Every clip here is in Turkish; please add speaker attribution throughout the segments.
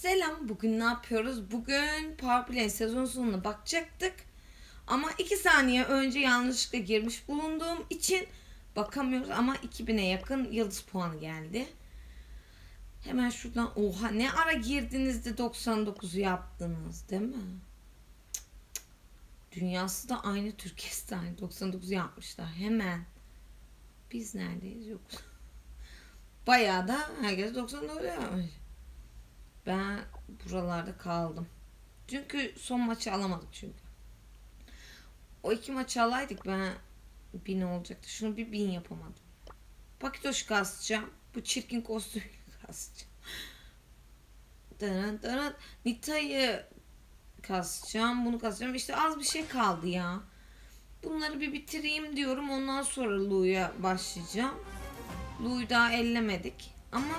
Speaker 1: Selam. Bugün ne yapıyoruz? Bugün Powerplay sezon sonuna bakacaktık. Ama 2 saniye önce yanlışlıkla girmiş bulunduğum için bakamıyoruz. Ama 2000'e yakın yıldız puanı geldi. Hemen şuradan oha ne ara girdiniz de 99'u yaptınız değil mi? Dünyası da aynı aynı 99 yapmışlar hemen. Biz neredeyiz yok. Bayağı da herkes 99 yapmış. Ben buralarda kaldım. Çünkü son maçı alamadık çünkü. O iki maçı alaydık ben bin olacaktı. Şunu bir bin yapamadım. Pakitoş kasacağım. Bu çirkin kostümü kasacağım. Dırın dırın. Nita'yı kasacağım. Bunu kasacağım. İşte az bir şey kaldı ya. Bunları bir bitireyim diyorum. Ondan sonra Lu'ya başlayacağım. Lu'yu daha ellemedik. Ama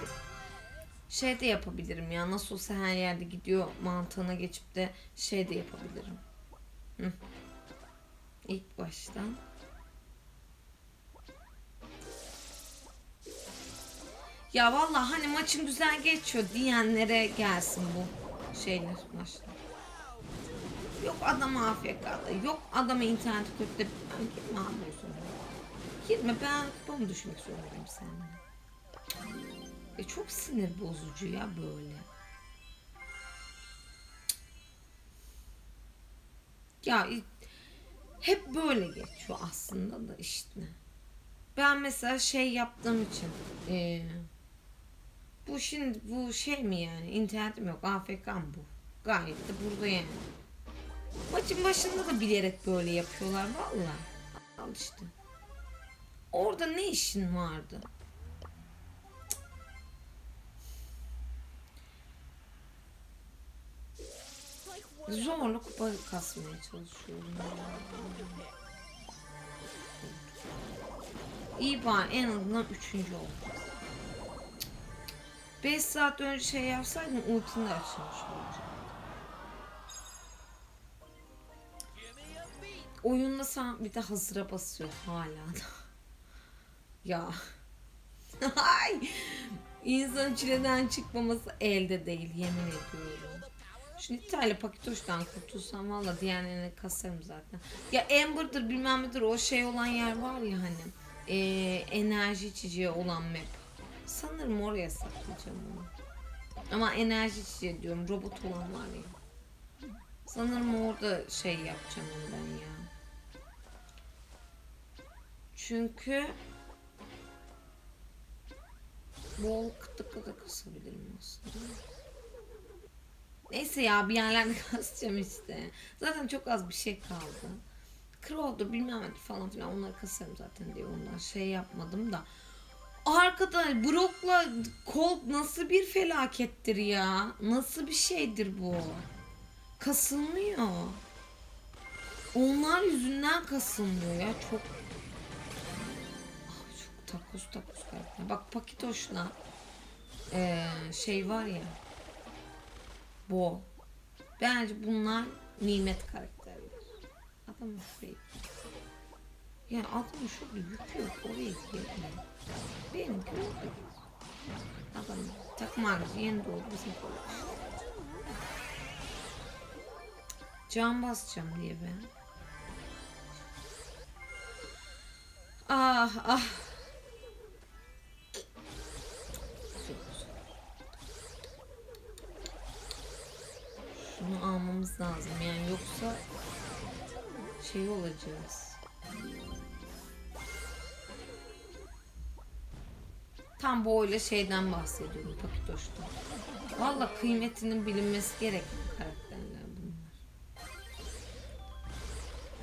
Speaker 1: şey de yapabilirim ya. Nasıl olsa her yerde gidiyor mantığına geçip de şey de yapabilirim. Hı. İlk baştan. Ya vallahi hani maçın güzel geçiyor diyenlere gelsin bu şeyler maçlar. Yok adam AFK'da, yok adamı internet kötü. Ben girme abi o. Girme ben kupamı düşmek zorundayım seninle. E çok sinir bozucu ya böyle. Ya hep böyle geçiyor aslında da işte. Ben mesela şey yaptığım için e, bu şimdi bu şey mi yani internetim yok AFK'm bu. Gayet de burada yani. Maçın başında da bilerek böyle yapıyorlar valla. Al işte. Orada ne işin vardı? Zorla kupa kasmaya çalışıyorum. İyi bari en azından üçüncü oldu. 5 saat önce şey yapsaydım ultini de olacak. Oyunda sen bir de hazıra basıyor hala da. ya. Ay. İnsan çileden çıkmaması elde değil yemin ediyorum. Şu Nita'yla Pakitoş'tan kurtulsam valla diğerlerini kasarım zaten. Ya Amber'dır bilmem nedir o şey olan yer var ya hani. eee, enerji içeceği olan map. Sanırım oraya saklayacağım onu. Ama enerji içeceği diyorum robot olan var ya. Sanırım orada şey yapacağım onu ben ya. Çünkü bol kıtlıkla da kasabilirim aslında. Neyse ya bir yerlerde kasacağım işte. Zaten çok az bir şey kaldı. Crow'dur bilmem ne falan filan onları kasarım zaten diye ondan şey yapmadım da. Arkadaş Brock'la Colt nasıl bir felakettir ya. Nasıl bir şeydir bu. Kasılmıyor. Onlar yüzünden kasılmıyor ya çok. Ah, çok takus takus karakter. Bak Pakitoş'la eee, şey var ya. Bo. Bence bunlar nimet karakterler. Adam şey. Yani adamın şurada yük yok. Oraya gidiyor. Benimki geziyor. Adam takma ağacı yeni doğdu bizim koymuş. Can basacağım diye ben. Ah ah. Şunu almamız lazım yani yoksa şey olacağız. Tam böyle şeyden bahsediyorum Pakitoş'tan. Valla kıymetinin bilinmesi gereken karakterler bunlar.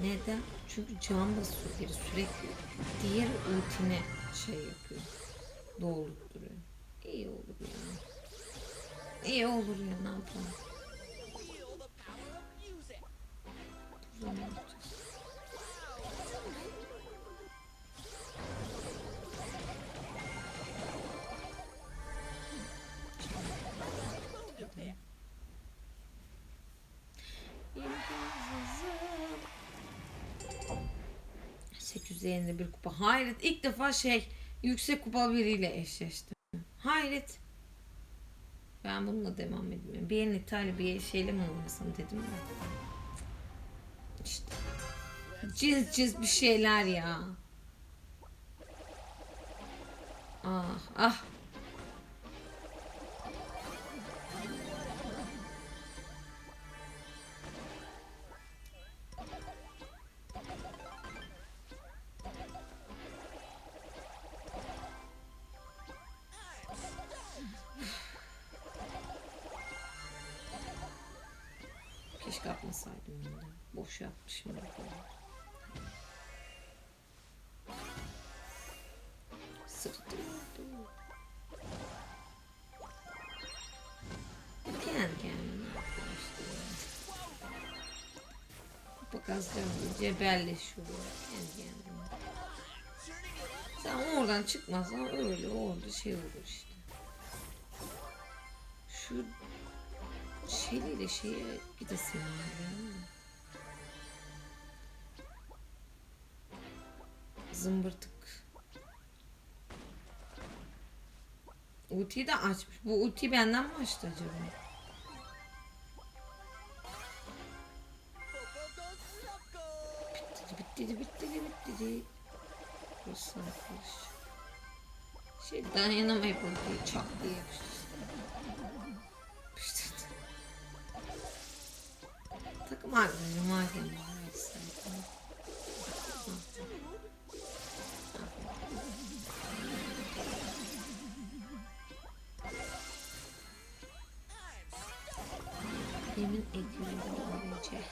Speaker 1: Neden? Çünkü can basıyor biri sürekli. Diğer ultine şey yapıyor. Doğrultturuyor. İyi olur ya. İyi olur ya ne yapalım. Buradan ne yapacağız? İmkansızım. 850 bir kupa. Hayret ilk defa şey yüksek kupa biriyle eşleştim. Hayret. Ben bununla devam edeyim. Bir el İtalya bir şeyle mi oynasam dedim de. İşte. Cins cins bir şeyler ya. Ah ah. Onu da. Boş yapmışım. Sırtım oldu. Kendi kendine diye cebelleşiyor. Kendi kendine. Sen oradan çıkmazsan öyle orada şey olur işte. Şu şeyle şeye gidesin var ya. Zımbırtık. Ultiyi de açmış. Bu ulti benden mi açtı acaba? Bitti, bitti, bitti, bitti. Burası arkadaş. Şey dayanamayıp ultiyi çak diye yapıştırdı. Takım bari istedim. Yemin ediyorum öleceğiz.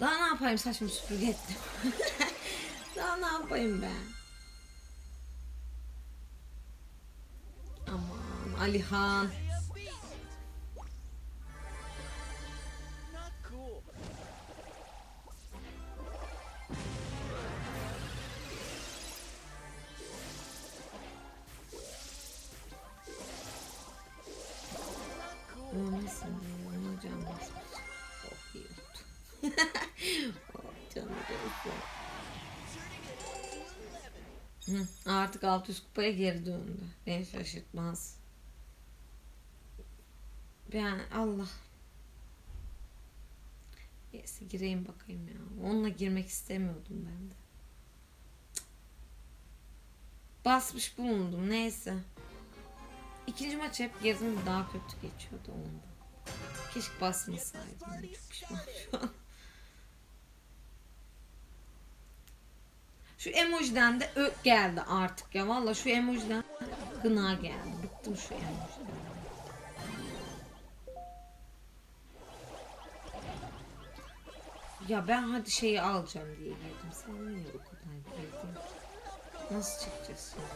Speaker 1: Daha ne yapayım saçımı süpürge ettim. Daha ne yapayım ben? Alihan. Ölmesin diye oh canım benim. Hı, artık 600 kupaya geri döndü. Beni şaşırtmaz. Ben Allah. Neyse gireyim bakayım ya. Onunla girmek istemiyordum ben de. Basmış bulundum neyse. İkinci maç hep girdim daha kötü geçiyordu onda. Keşke basmasaydım. Çok pişmanım şu an. Şu emojiden de ök geldi artık ya. Valla şu emojiden gına geldi. Bıktım şu emojiden. Ya ben hadi şeyi alacağım diye girdim. Sen niye o kadar girdin? Nasıl çıkacağız şimdi?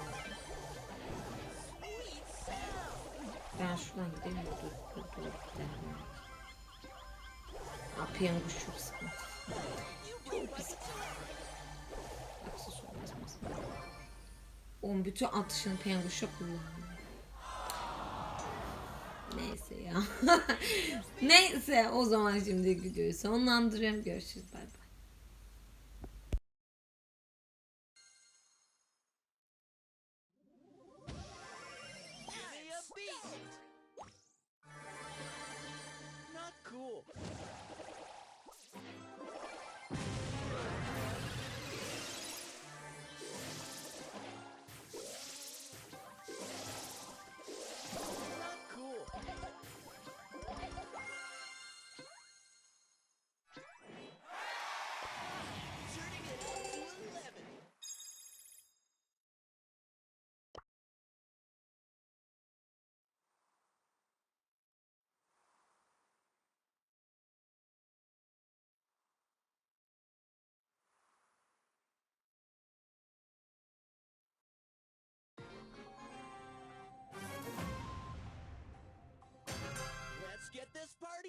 Speaker 1: Ben şuradan de dur dur dur gidelim. Aa piyango çok sıkıntı. Çok pis. Aksesuar basmasın. Oğlum bütün atışını penguşa kullandım. Neyse ya. Neyse o zaman şimdi videoyu sonlandırıyorum. Görüşürüz. Bay bay.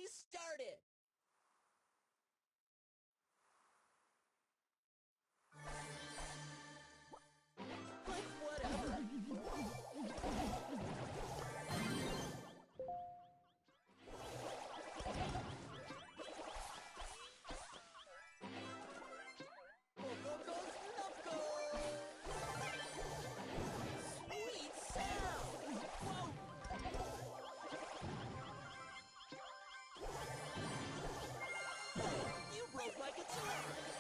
Speaker 2: Started! Pikachu!